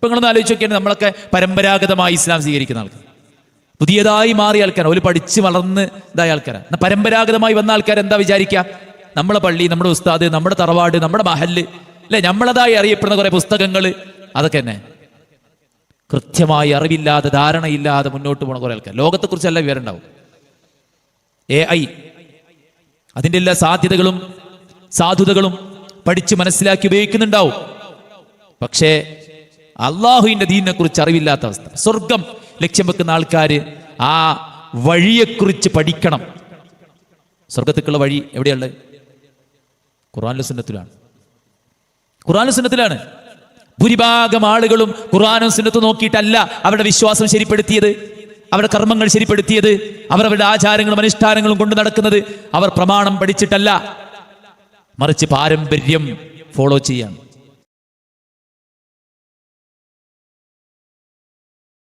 ഇപ്പൊ നിങ്ങളൊന്ന് ആലോചിച്ച് നമ്മളൊക്കെ പരമ്പരാഗതമായി ഇസ്ലാം സ്വീകരിക്കുന്ന ആൾക്കാർ. പുതിയതായി മാറിയ ആൾക്കാർ ഒരു പഠിച്ച് വളർന്ന് ഇതായ ആൾക്കാരാണ്. എന്നാൽ പരമ്പരാഗതമായി വന്ന ആൾക്കാർ എന്താ വിചാരിക്കുക നമ്മളെ പള്ളി നമ്മുടെ ഉസ്താദ് നമ്മുടെ തറവാട് നമ്മുടെ മഹൽ അല്ലെ? നമ്മളതായി അറിയപ്പെടുന്ന കുറെ പുസ്തകങ്ങൾ അതൊക്കെ തന്നെ. കൃത്യമായി അറിവില്ലാതെ ധാരണയില്ലാതെ മുന്നോട്ട് പോണ കുറെ ആൾക്കാർ. ലോകത്തെക്കുറിച്ചല്ല വിവരം ഉണ്ടാവും എ ഐ അതിന്റെ എല്ലാ സാധ്യതകളും സാധുതകളും പഠിച്ച് മനസ്സിലാക്കി ഉപയോഗിക്കുന്നുണ്ടാവും. പക്ഷേ അള്ളാഹുവിന്റെ ദീനിനെ കുറിച്ച് അറിവില്ലാത്ത അവസ്ഥ. സ്വർഗം ലക്ഷ്യം വെക്കുന്ന ആൾക്കാർ ആ വഴിയെക്കുറിച്ച് പഠിക്കണം. സ്വർഗത്തേക്കുള്ള വഴി എവിടെയുള്ളത്? ഖുർആാനിലെ സുന്നത്തിലാണ് ഖുർആാനും സുന്നത്തിലാണ്. ഭൂരിഭാഗം ആളുകളും ഖുറാനും സുന്നത്ത് നോക്കിയിട്ടല്ല അവരുടെ വിശ്വാസം ശരിപ്പെടുത്തിയത് അവരുടെ കർമ്മങ്ങൾ ശരിപ്പെടുത്തിയത് അവർ അവരുടെ ആചാരങ്ങളും അനുഷ്ഠാനങ്ങളും കൊണ്ട് നടക്കുന്നത് അവർ പ്രമാണം പഠിച്ചിട്ടല്ല. മറിച്ച് പാരമ്പര്യം ഫോളോ ചെയ്യാണ്.